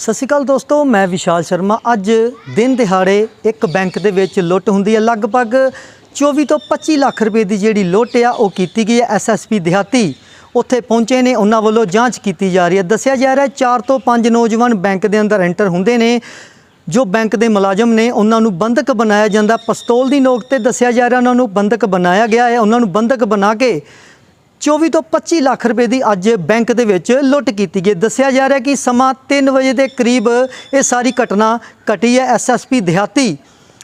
ਸਤਿ ਸ਼੍ਰੀ ਅਕਾਲ ਦੋਸਤੋ, ਮੈਂ ਵਿਸ਼ਾਲ ਸ਼ਰਮਾ। ਅੱਜ ਦਿਨ ਦਿਹਾੜੇ ਇੱਕ ਬੈਂਕ ਦੇ ਵਿੱਚ ਲੁੱਟ ਹੁੰਦੀ ਹੈ। ਲਗਭਗ 24 ਤੋਂ 25 ਲੱਖ ਰੁਪਏ ਦੀ ਜਿਹੜੀ ਲੁੱਟ ਆ, ਉਹ ਕੀਤੀ ਗਈ ਹੈ। ਐਸਐਸਪੀ ਦਿਹਾਤੀ ਉੱਥੇ ਪਹੁੰਚੇ ਨੇ, ਉਹਨਾਂ ਵੱਲੋਂ ਜਾਂਚ ਕੀਤੀ ਜਾ ਰਹੀ ਹੈ। ਦੱਸਿਆ ਜਾ ਰਿਹਾ ਹੈ 4 ਤੋਂ 5 ਨੌਜਵਾਨ ਬੈਂਕ ਦੇ ਅੰਦਰ ਐਂਟਰ ਹੁੰਦੇ ਨੇ, ਜੋ ਬੈਂਕ ਦੇ ਮੁਲਾਜ਼ਮ ਨੇ। ਉਹਨਾਂ ਨੂੰ ਬੰਦਕ ਬਣਾਇਆ ਜਾਂਦਾ। ਪਿਸਤੌਲ ਦੀ ਨੋਕ ਤੇ ਦੱਸਿਆ ਜਾ ਰਿਹਾ, ਉਹਨਾਂ ਨੂੰ ਬੰਦਕ ਬਣਾਇਆ ਗਿਆ ਹੈ। ਉਹਨਾਂ ਨੂੰ ਬੰਦਕ ਬਣਾ ਕੇ 24 ਤੋਂ 25 ਲੱਖ ਰੁਪਏ ਦੀ ਅੱਜ ਬੈਂਕ ਦੇ ਵਿੱਚ ਲੁੱਟ ਕੀਤੀ ਗਈ। ਦੱਸਿਆ ਜਾ ਰਿਹਾ ਕਿ ਸਮਾਂ 3 ਵਜੇ ਦੇ ਕਰੀਬ ਇਹ ਸਾਰੀ ਘਟਨਾ ਘਟੀ ਹੈ ਐਸਐਸਪੀ ਦਿਹਾਤੀ।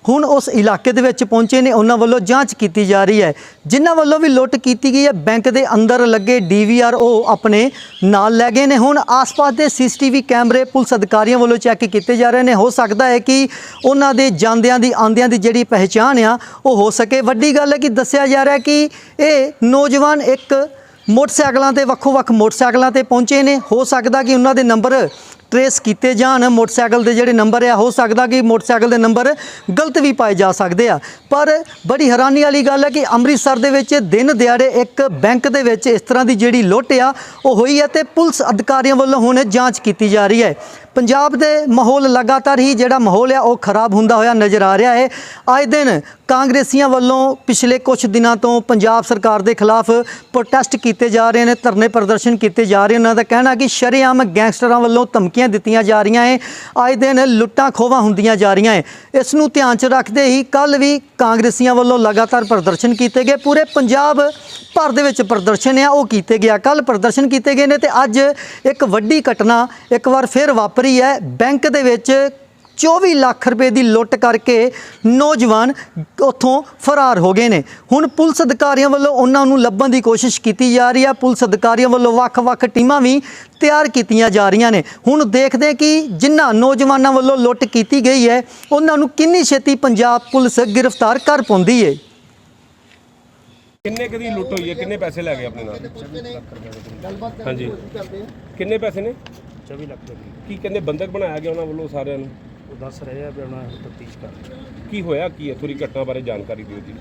ਹੁਣ ਉਸ ਇਲਾਕੇ ਦੇ ਵਿੱਚ ਪਹੁੰਚੇ ਨੇ, ਉਹਨਾਂ ਵੱਲੋਂ ਜਾਂਚ ਕੀਤੀ ਜਾ ਰਹੀ ਹੈ। ਜਿਨ੍ਹਾਂ ਵੱਲੋਂ ਵੀ ਲੁੱਟ ਕੀਤੀ ਗਈ ਹੈ, ਬੈਂਕ ਦੇ ਅੰਦਰ ਲੱਗੇ ਡੀਵੀਆਰ ਉਹ ਆਪਣੇ ਨਾਲ ਲੈ ਗਏ ਨੇ। ਹੁਣ ਆਸ-ਪਾਸ ਦੇ ਸੀਸੀਟੀਵੀ ਕੈਮਰੇ ਪੁਲਿਸ ਅਧਿਕਾਰੀਆਂ ਵੱਲੋਂ ਚੈੱਕ ਕੀਤੇ ਜਾ ਰਹੇ ਨੇ। ਹੋ ਸਕਦਾ ਹੈ ਕਿ ਉਹਨਾਂ ਦੇ ਜਾਂਦਿਆਂ ਦੀ ਆਂਦਿਆਂ ਦੀ ਜਿਹੜੀ ਪਹਿਚਾਣ ਆ, ਉਹ ਹੋ ਸਕੇ। ਵੱਡੀ ਗੱਲ ਹੈ ਕਿ ਦੱਸਿਆ ਜਾ ਰਿਹਾ ਕਿ ਇਹ ਨੌਜਵਾਨ ਇੱਕ ਮੋਟਰਸਾਈਕਲਾਂ ਤੇ, ਵੱਖੋ-ਵੱਖ ਮੋਟਰਸਾਈਕਲਾਂ ਤੇ ਪਹੁੰਚੇ ਨੇ। ਹੋ ਸਕਦਾ ਕਿ ਉਹਨਾਂ ਦੇ ਨੰਬਰ ਟਰੇਸ ਕੀਤੇ ਜਾਣ। ਮੋਟਰਸਾਈਕਲ ਦੇ ਜਿਹੜੇ ਨੰਬਰ ਆ, ਹੋ ਸਕਦਾ ਕਿ ਮੋਟਰਸਾਈਕਲ ਦੇ ਨੰਬਰ ਗਲਤ ਵੀ ਪਾਏ ਜਾ ਸਕਦੇ ਆ। ਪਰ ਬੜੀ ਹੈਰਾਨੀ ਵਾਲੀ ਗੱਲ ਹੈ ਕਿ ਅੰਮ੍ਰਿਤਸਰ ਦੇ ਵਿੱਚ ਦਿਨ ਦਿਹਾੜੇ ਇੱਕ ਬੈਂਕ ਦੇ ਵਿੱਚ ਇਸ ਤਰ੍ਹਾਂ ਦੀ ਜਿਹੜੀ ਲੁੱਟ ਆ, ਉਹ ਹੋਈ ਹੈ ਤੇ ਪੁਲਿਸ ਅਧਿਕਾਰੀਆਂ ਵੱਲੋਂ ਹੁਣ ਜਾਂਚ ਕੀਤੀ ਜਾ ਰਹੀ ਹੈ। ਪੰਜਾਬ ਦੇ ਮਾਹੌਲ ਲਗਾਤਾਰ ਹੀ ਜਿਹੜਾ ਮਾਹੌਲ ਆ, ਉਹ ਖਰਾਬ ਹੁੰਦਾ ਹੋਇਆ ਨਜ਼ਰ ਆ ਰਿਹਾ ਹੈ। ਆਏ ਦਿਨ ਕਾਂਗਰਸੀਆਂ ਵੱਲੋਂ ਪਿਛਲੇ ਕੁਝ ਦਿਨਾਂ ਤੋਂ ਪੰਜਾਬ ਸਰਕਾਰ ਦੇ ਖਿਲਾਫ ਪ੍ਰੋਟੈਸਟ ਕੀਤੇ ਜਾ ਰਹੇ ਨੇ, ਧਰਨੇ ਪ੍ਰਦਰਸ਼ਨ ਕੀਤੇ ਜਾ ਰਹੇ ਉਹਨਾਂ ਦਾ ਕਹਿਣਾ ਕਿ ਸ਼ਰੇਆਮ ਗੈਂਗਸਟਰਾਂ ਵੱਲੋਂ ਧਮਕੀਆਂ ਦਿੱਤੀਆਂ ਜਾ ਰਹੀਆਂ ਹੈ। ਆਏ ਦਿਨ ਲੁੱਟਾਂ ਖੋਵਾਂ ਹੁੰਦੀਆਂ ਜਾ ਰਹੀਆਂ ਹੈ। ਇਸ ਨੂੰ ਧਿਆਨ 'ਚ ਰੱਖਦੇ ਹੀ ਕੱਲ ਵੀ ਕਾਂਗਰਸੀਆਂ ਵੱਲੋਂ ਲਗਾਤਾਰ ਪ੍ਰਦਰਸ਼ਨ ਕੀਤੇ ਗਏ। ਪੂਰੇ ਪੰਜਾਬ ਭਰ ਦੇ ਵਿੱਚ ਪ੍ਰਦਰਸ਼ਨ ਆ, ਉਹ ਕੀਤੇ ਗਿਆ। ਕੱਲ ਪ੍ਰਦਰਸ਼ਨ ਕੀਤੇ ਗਏ ਨੇ ਤੇ ਅੱਜ ਇੱਕ ਵੱਡੀ ਘਟਨਾ ਇੱਕ ਵਾਰ ਫਿਰ ਵਾਪਰੀ ਹੈ। ਬੈਂਕ ਦੇ ਵਿੱਚ 24 ਲੱਖ ਰੁਪਏ ਦੀ ਲੁੱਟ ਕਰਕੇ ਨੌਜਵਾਨ ਉੱਥੋਂ ਫਰਾਰ ਹੋ ਗਏ ਨੇ। ਹੁਣ ਪੁਲਿਸ ਅਧਿਕਾਰੀਆਂ ਵੱਲੋਂ ਉਹਨਾਂ ਨੂੰ ਲੱਭਣ ਦੀ ਕੋਸ਼ਿਸ਼ ਕੀਤੀ ਜਾ ਰਹੀ ਹੈ। ਪੁਲਿਸ ਅਧਿਕਾਰੀਆਂ ਵੱਲੋਂ ਵੱਖ-ਵੱਖ ਟੀਮਾਂ ਵੀ ਤਿਆਰ ਕੀਤੀਆਂ ਜਾ ਰਹੀਆਂ ਨੇ। ਹੁਣ ਦੇਖਦੇ ਕਿ ਜਿਨ੍ਹਾਂ ਨੌਜਵਾਨਾਂ ਵੱਲੋਂ ਲੁੱਟ ਕੀਤੀ ਗਈ ਹੈ ਉਹਨਾਂ ਨੂੰ ਕਿੰਨੀ ਛੇਤੀ ਪੰਜਾਬ ਪੁਲਿਸ ਗ੍ਰਿਫਤਾਰ ਕਰ ਪਾਉਂਦੀ ਹੈ ਕਿੰਨੇ ਕਦੀ ਲੁੱਟ ਹੋਈ ਹੈ? ਕਿੰਨੇ ਪੈਸੇ ਲੈ ਗਏ ਆਪਣੇ ਨਾਲ? ਹਾਂਜੀ। ਕਿੰਨੇ ਪੈਸੇ ਨੇ? 24 ਲੱਖ ਰੁਪਏ ਕੀ ਕਹਿੰਦੇ ਬੰਦਕ ਬਣਾਇਆ ਗਿਆ ਉਹਨਾਂ ਵੱਲੋਂ ਸਾਰਿਆਂ ਨੂੰ ਉਹ ਦੱਸ ਰਹੇ ਆ ਵੀ ਉਹਨਾਂ ਤਫਤੀਸ਼ ਕਰ ਰਹੇ ਆ। ਕੀ ਹੋਇਆ ਕੀ ਹੈ ਥੋੜੀ ਘਟਨਾ ਬਾਰੇ ਜਾਣਕਾਰੀ ਦਿਓ ਜੀ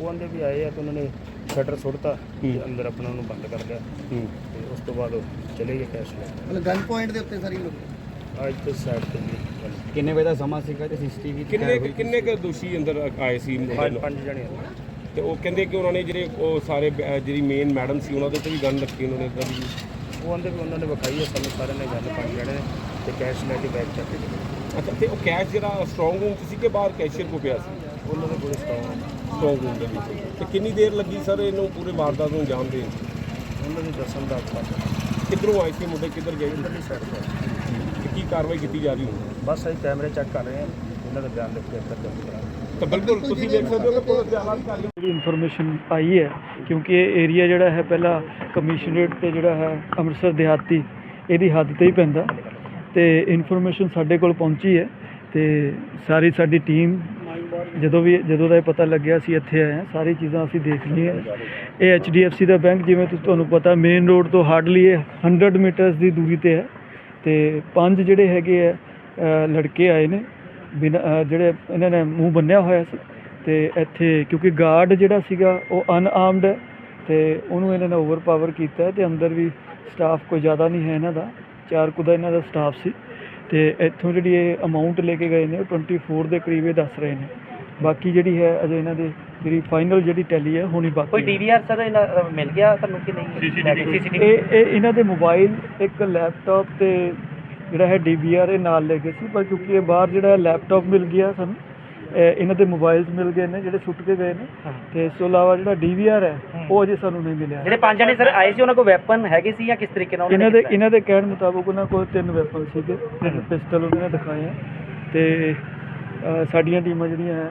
ਉਹ ਆਂਦੇ ਵੀ ਆਏ ਆ ਤੇ ਉਹਨਾਂ ਨੇ ਸ਼ਟਰ ਸੁੱਟਤਾ ਤੇ ਹੂੰ। ਅੰਦਰ ਆਪਣਾ ਉਹਨੂੰ ਬੰਦ ਕਰ ਲਿਆ ਹੂੰ ਤੇ ਉਸ ਤੋਂ ਬਾਅਦ ਉਹ ਚਲੇ ਗਏ ਕੈਸ਼ ਲੈ ਕੇ। ਮਤਲਬ ਗਨ ਪੁਆਇੰਟ ਦੇ ਉੱਤੇ ਸਾਰੀ ਲੋਕ ਅੱਜ ਤੇ ਸਾਈਡ ਤੇ ਜੀ ਗੱਲ। ਕਿੰਨੇ ਵਜੇ ਦਾ ਸਮਾਂ ਸੀਗਾ ਤੇ ਸੀਸੀਟੀਵੀ ਕਿੰਨੇ ਕੁ- ਕਿੰਨੇ ਕ ਦੋਸ਼ੀ ਅੰਦਰ ਆਏ ਸੀ ਮੁੰਡੇ ਪੰਜ ਨੂੰ? ਪੰਜ ਜਣੇ ਆ ਤੇ ਉਹ ਕਹਿੰਦੇ ਕਿ ਉਹਨਾਂ ਨੇ ਜਿਹੜੇ ਉਹ ਸਾਰੇ ਬ- ਜਿਹੜੀ ਮੇਨ ਮੈਡਮ ਸੀ ਉਹਨਾਂ ਦੇ ਉੱਤੇ ਵੀ ਗਨ ਰੱਖੀ ਉਹਨਾਂ ਨੇ ਇਦਾਂ ਦੀ ਉਹ ਆਂਦੇ ਵੀ ਉਹਨਾਂ ਨੇ ਵਿਖਾਈ ਆ ਸਾਨੂੰ ਸਾਰਿਆਂ ਨੇ ਗੱਲ ਪੰਜ ਜਣੇ ਨੇ ਤੇ ਕੈਸ਼ ਲੈ ਕੇ ਬੈਗ ਚੱਕ ਕੇ ਚਲੇ ਗਏ। ਅੱਛਾ ਤੇ ਉਹ ਕੈਸ਼ ਜਿਹੜਾ ਸਟਰੋਂਗ ਰੂਮ ਸੀ ਕਿ ਬਾਹਰ ਕੈਸ਼ੀਅਰ ਕੋ ਪਿਆ ਸੀ? ਉਹਨਾਂ ਦੇ ਕੋਲ ਸਟਾਉਂ ਸਟਰੋਂਗ ਰੂਮ ਦੇ ਵਿੱਚ। ਤੇ ਕਿੰਨੀ ਦੇਰ ਲੱਗੀ ਸਰ ਇਹਨੂੰ ਪੂਰੇ ਵਾਰਦਾਤ ਨੂੰ ਅੰਜਾਮ ਦੇਣ? 'ਚ? ਉਹਨਾਂ ਦੇ ਦੱਸਣ ਦਾ ਪਤਾ ਕਿੱਧਰੋਂ ਆਏ ਸੀ ਮੁੰਡੇ ਕਿੱਧਰ ਗਏ ਇਧਰਲੀ ਸਾਈਡ ਤੋਂ। ਤੇ ਕੀ ਕਾਰਵਾਈ ਕੀਤੀ ਜਾ ਰਹੀ ਹੁਣ ਬਸ ਅਸੀਂ ਕੈਮਰੇ ਚੈੱਕ ਕਰ ਰਹੇ ਹਾਂ ਇਹਨਾਂ ਦਾ ਬਿਆਨ ਲਿਖ ਕੇ ਅੰਦਰ ਦਰਜ ਕਰਾਂਗੇ। ਤਾਂ ਬਿਲਕੁਲ ਤੁਸੀਂ ਦੇਖ ਸਕਦੇ ਹੋ ਕਿ ਪੁਲਿਸ ਦੇ ਆਲਾ ਅਧਿਕਾਰੀ ਜਿਹੜੀ ਇਨਫੋਰਮੇਸ਼ਨ ਆਈ ਹੈ ਕਿਉਂਕਿ ਇਹ ਏਰੀਆ ਜਿਹੜਾ ਹੈ ਪਹਿਲਾਂ ਕਮਿਸ਼ਨਰੇਟ ਤੇ ਜਿਹੜਾ ਹੈ ਅੰਮ੍ਰਿਤਸਰ ਦਿਹਾਤੀ ਇਹਦੀ ਹੱਦ ਤੇ ਹੀ ਪੈਂਦਾ। ਤੇ ਇਨਫੋਰਮੇਸ਼ਨ ਸਾਡੇ ਕੋਲ ਪਹੁੰਚੀ ਹੈ ਤੇ ਸਾਰੀ ਸਾਡੀ ਟੀਮ ਜਦੋਂ ਵੀ ਜਦੋਂ ਦਾ ਇਹ ਪਤਾ ਲੱਗਿਆ ਸੀ ਇੱਥੇ ਆਏ ਹਾਂ ਸਾਰੀ ਚੀਜ਼ਾਂ ਅਸੀਂ ਦੇਖ ਲਈਆਂ। ਇਹ HDFC ਦਾ ਬੈਂਕ ਜਿਵੇਂ ਤੁਸੀਂ ਤੁਹਾਨੂੰ ਪਤਾ ਮੇਨ ਰੋਡ ਤੋਂ ਹਾਰਡਲੀ ਇਹ 100 ਮੀਟਰਸ ਦੀ ਦੂਰੀ ਤੇ ਹੈ। ਤੇ ਪੰਜ ਜਿਹੜੇ ਹੈਗੇ ਆ ਲੜਕੇ ਆਏ ਨੇ। ਬਿਨਾਂ ਜਿਹੜੇ ਇਹਨਾਂ ਨੇ ਮੂੰਹ ਬੰਨਿਆ ਹੋਇਆ ਸੀ ਤੇ ਇੱਥੇ ਕਿਉਂਕਿ ਗਾਰਡ ਜਿਹੜਾ ਸੀਗਾ ਉਹ ਅਨਆਰਮਡ ਹੈ ਤੇ ਉਹਨੂੰ ਇਹਨਾਂ ਨੇ ਓਵਰਪਾਵਰ ਕੀਤਾ ਤੇ ਅੰਦਰ ਵੀ ਸਟਾਫ ਕੋਈ ਜ਼ਿਆਦਾ ਨਹੀਂ ਹੈ ਇਹਨਾਂ ਦਾ ਚਾਰ ਕੁ ਦਾ ਇਹਨਾਂ ਦਾ ਸਟਾਫ ਸੀ ਤੇ ਇੱਥੋਂ ਜਿਹੜੀ ਇਹ ਅਮਾਉਂਟ ਲੈ ਕੇ ਗਏ ਨੇ ਉਹ 24 ਦੇ ਕਰੀਬ ਇਹ ਦੱਸ ਰਹੇ ਨੇ ਬਾਕੀ ਜਿਹੜੀ ਹੈ ਅਜੇ ਇਹਨਾਂ ਦੇ ਜਿਹੜੀ ਫਾਈਨਲ ਜਿਹੜੀ ਟੈਲੀ ਹੈ ਹੋਣੀ ਬਾਕੀ ਕੋਈ। ਡੀਵੀਆਰ ਸਰ ਇਹਨਾਂ ਮਿਲ ਗਿਆ ਤੁਹਾਨੂੰ ਕਿ ਨਹੀਂ ਸੀਸੀਟੀਵੀ ਇਹ ਇਹ ਇਹਨਾਂ ਦੇ ਮੋਬਾਈਲ ਇੱਕ ਲੈਪਟਾਪ ਤੇ ਜਿਹੜਾ ਹੈ ਡੀਵੀਆਰ ਇਹ ਨਾਲ ਲੈ ਗਏ ਸੀ ਪਰ ਕਿਉਂਕਿ ਇਹ ਬਾਹਰ ਜਿਹੜਾ ਲੈਪਟਾਪ ਮਿਲ ਗਿਆ ਸਾਨੂੰ ਇਹ ਇਹਨਾਂ ਦੇ ਮੋਬਾਈਲਸ ਮਿਲ ਗਏ ਨੇ ਜਿਹੜੇ ਸੁੱਟ ਕੇ ਗਏ ਨੇ। ਤੇ ਇਸ ਤੋਂ ਇਲਾਵਾ ਜਿਹੜਾ ਡੀਵੀਆਰ ਹੈ ਉਹ ਅਜੇ ਸਾਨੂੰ ਨਹੀਂ ਮਿਲਿਆ। ਜਿਹੜੇ ਪੰਜ ਜਣੇ ਸਰ ਆਏ ਸੀ ਉਹਨਾਂ ਕੋਲ ਵੈਪਨ ਹੈਗੇ ਸੀ ਜਾਂ ਕਿਸ ਤਰੀਕੇ ਨਾਲ ਇਹਨਾਂ ਦੇ ਇਹਨਾਂ ਦੇ ਕਹਿਣ ਮੁਤਾਬਕ ਉਹਨਾਂ ਕੋਲ ਤਿੰਨ ਵੈਪਨ ਸੀਗੇ ਤਿੰਨ ਪਿਸਟਲ ਉਹਨਾਂ ਨੇ ਦਿਖਾਏ ਆ। ਤੇ ਸਾਡੀਆਂ ਟੀਮਾਂ ਜਿਹੜੀਆਂ ਹੈ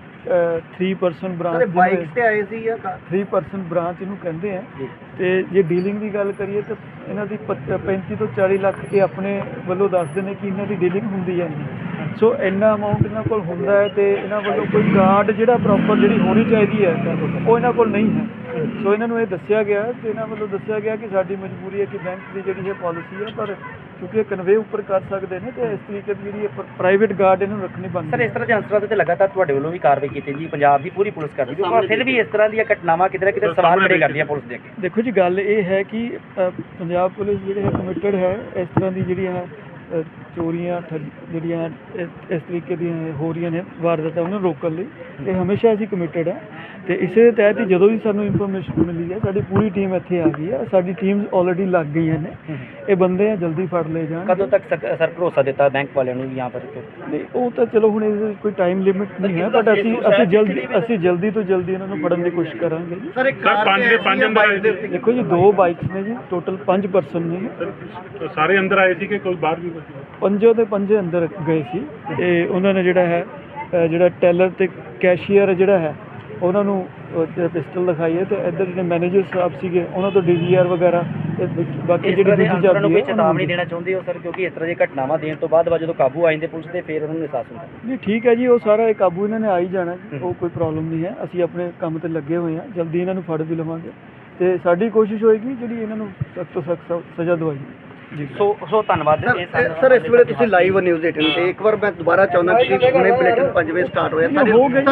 3% ਬ੍ਰਾਂਚ ਬਾਈਕ ਤੇ ਆਏ ਸੀ ਜਾਂ ਕਾਰ? 3% ਬ੍ਰਾਂਚ ਇਹਨੂੰ ਕਹਿੰਦੇ ਆ। ਤੇ ਜੇ ਡੀਲਿੰਗ ਦੀ ਗੱਲ ਕਰੀਏ ਤਾਂ ਇਹਨਾਂ ਦੀ ਪੱਚ- 35 ਤੋਂ 40 ਲੱਖ ਇਹ ਆਪਣੇ ਵੱਲੋਂ ਦੱਸਦੇ ਨੇ ਕਿ ਇਹਨਾਂ ਦੀ ਡੀਲਿੰਗ ਹੁੰਦੀ ਜਾਂਦੀ ਹੈ ਸੋ ਇੰਨਾ ਅਮਾਉਂਟ ਇਹਨਾਂ ਕੋਲ ਹੁੰਦਾ ਹੈ ਤੇ ਇਹਨਾਂ ਵੱਲੋਂ ਕੋਈ ਗਾਰਡ ਜਿਹੜਾ ਪ੍ਰੋਪਰ ਜਿਹੜੀ ਹੋਣੀ ਚਾਹੀਦੀ ਹੈ ਉਹ ਇਹਨਾਂ ਕੋਲ ਨਹੀਂ ਹੈ। ਸੋ ਇਹਨਾਂ ਨੂੰ ਇਹ ਦੱਸਿਆ ਗਿਆ ਤੇ ਇਹਨਾਂ ਵੱਲੋਂ ਦੱਸਿਆ ਗਿਆ ਕਿ ਸਾਡੀ ਮਜਬੂਰੀ ਹੈ ਕਿ ਬੈਂਕ ਦੀ ਜਿਹੜੀ ਇਹ ਪਾਲਿਸੀ ਹੈ ਪਰ ਕਿਉਂਕਿ ਇਹ ਕਨਵੇ ਉੱਪਰ ਕਰ ਸਕਦੇ ਨੇ ਤੇ ਇਸ ਤਰੀਕੇ ਦੀ ਜਿਹੜੀ ਪ੍ਰਾਈਵੇਟ ਗਾਰਡ ਇਹਨੂੰ ਰੱਖਣੀ ਸਰ ਬਣਦੀ ਇਸ ਤਰ੍ਹਾਂ ਦੇ ਅਨਸਰਾਂ ਦੇ ਤੇ ਲਗਾਤਾਰ ਤੁਹਾਡੇ ਵੱਲੋਂ ਵੀ ਕਾਰਵਾਈ ਕੀਤੀ ਜੀ ਪੰਜਾਬ ਦੀ ਪੂਰੀ ਪੁਲਿਸ ਕਰਦੀ ਹੈ ਪਰ ਫਿਰ ਵੀ ਇਸ ਤਰ੍ਹਾਂ ਦੀਆਂ ਘਟਨਾਵਾਂ ਕਿਤੇ ਨਾ ਕਿਤੇ ਸਵਾਲ ਖੜੇ ਕਰਦੀਆਂ ਪੁਲਿਸ ਦੇ ਅੱਗੇ। ਦੇਖੋ ਜੀ ਗੱਲ ਇਹ ਹੈ ਕਿ ਪੰਜਾਬ ਪੁਲਿਸ ਜਿਹੜੀ ਹੈ ਕਮਿਟਡ ਹੈ ਇਸ ਤਰ੍ਹਾਂ ਦੀ ਜਿਹੜੀਆਂ ਹੈ ਚੋਰੀਆਂ ਜਿਹੜੀਆਂ ਇਸ ਤਰੀਕੇ ਦੀਆਂ ਹੋ ਰਹੀਆਂ ਨੇ ਵਾਰਦਾਤਾਂ ਉਹਨਾਂ ਨੂੰ ਰੋਕਣ ਲਈ ਇਹ ਹਮੇਸ਼ਾ ਅਸੀਂ ਕਮਿਟਡ ਹੈ ਤੇ ਇਸੇ ਦੇ ਤਹਿਤ ਹੀ ਜਦੋਂ ਵੀ ਸਾਨੂੰ ਇਨਫੋਰਮੇਸ਼ਨ ਮਿਲੀ ਹੈ ਸਾਡੀ ਪੂਰੀ ਟੀਮ ਇੱਥੇ ਆ ਗਈ ਹੈ। ਸਾਡੀ ਟੀਮਸ ਆਲਰੇਡੀ ਲੱਗ ਗਈਆਂ ਨੇ। ਇਹ ਬੰਦੇ ਆ ਜਲਦੀ ਫੜ ਲਏ ਜਾਣ ਕਦੋਂ ਤੱਕ ਸਰ ਭਰੋਸਾ ਦਿੱਤਾ ਬੈਂਕ ਵਾਲਿਆਂ ਨੂੰ ਜਾਂ ਫਿਰ ਨਹੀਂ ਉਹ ਤਾਂ ਚਲੋ ਹੁਣ ਇਹ ਕੋਈ ਟਾਈਮ ਲਿਮਿਟ ਨਹੀਂ ਹੈ ਬਟ ਅਸੀਂ ਅਸੀਂ ਜਲਦੀ ਅਸੀਂ ਜਲਦੀ ਤੋਂ ਜਲਦੀ ਇਹਨਾਂ ਨੂੰ ਫੜਨ ਦੀ ਕੋਸ਼ਿਸ਼ ਕਰਾਂਗੇ ਸਰ ਇੱਕ ਪੰਜ ਦੇ ਪੰਜ ਅੰਦਰ ਦੇਖੋ ਜੀ ਦੋ ਬਾਈਕਸ ਨੇ ਜੀ ਟੋਟਲ ਪੰਜ ਪਰਸਨ ਨੇ ਸਾਰੇ ਅੰਦਰ ਆਏ ਸੀ ਕਿ ਕੋਈ ਬਾਹਰ ਵੀ ਪੰਜੋ ਦੇ ਪੰਜੇ ਅੰਦਰ ਗਏ ਸੀ। ਤੇ ਉਹਨਾਂ ਨੇ ਜਿਹੜਾ ਹੈ ਜਿਹੜਾ ਟੈਲਰ ਤੇ ਕੈਸ਼ੀਅਰ ਜਿਹੜਾ ਹੈ ਉਹਨਾਂ ਨੂੰ ਪਿਸਟਲ ਦਿਖਾਈ ਹੈ ਤੇ ਇੱਧਰ ਜਿਹੜੇ ਮੈਨੇਜਰ ਸਾਹਿਬ ਸੀਗੇ ਉਹਨਾਂ ਤੋਂ ਡੀਵੀਆਰ ਵਗੈਰਾ ਤੇ ਬਾਕੀ ਇਸ ਜਿਹੜੀ ਦੂਜੀ ਅਨਸਰਾਂ ਨੂੰ ਚਾਬੀ ਕੋਈ ਉਹਨਾਂ ਚੇਤਾਵਨੀ ਨੂੰ ਦੇਣਾ ਚਾਹੁੰਦੇ ਹੋ ਸਰ? ਕਿਉਂਕਿ ਇਸ ਤਰ੍ਹਾਂ ਦੀਆਂ ਘਟਨਾਵਾਂ ਦੇਣ ਤੋਂ ਬਾਅਦ ਜਦੋਂ ਕਾਬੂ ਆ ਜਾਂਦੇ ਪੁਲਿਸ ਦੇ ਫਿਰ ਉਹਨਾਂ ਨੂੰ ਅਹਿਸਾਸ ਹੁੰਦਾ। ਨਹੀਂ ਠੀਕ ਹੈ ਜੀ ਉਹ ਸਾਰਾ ਇਹ ਕਾਬੂ ਇਹਨਾਂ ਨੇ ਆ ਹੀ ਜਾਣਾ ਜੀ ਉਹ ਕੋਈ ਪ੍ਰੋਬਲਮ ਨਹੀਂ ਹੈ। ਅਸੀਂ ਆਪਣੇ ਕੰਮ ਤੇ ਲੱਗੇ ਹੋਏ ਹਾਂ ਜਲਦੀ ਇਹਨਾਂ ਨੂੰ ਫੜ ਵੀ ਲਵਾਂਗੇ। ਤੇ ਸਾਡੀ ਕੋਸ਼ਿਸ਼ ਹੋਏਗੀ ਜਿਹੜੀ ਇਹਨਾਂ ਨੂੰ ਸਖਤ ਤੋਂ ਸਖਤ ਸਜ਼ਾ ਦਵਾਈ ਜੀ। ਸੋ ਸੋ ਧੰਨਵਾਦ ਸਰ ਇਸ ਵੇਲੇ ਤੁਸੀਂ ਲਾਈਵ ਨਿਊਜ਼ 18 ਤੇ ਇੱਕ ਵਾਰ ਮੈਂ ਦੁਬਾਰਾ ਚਾਹੁੰਦਾ ਕਿ ਹੁਣੇ ਬੁਲੇਟਿਨ 5 ਵਜੇ ਸਟਾਰਟ ਹੋਇਆ।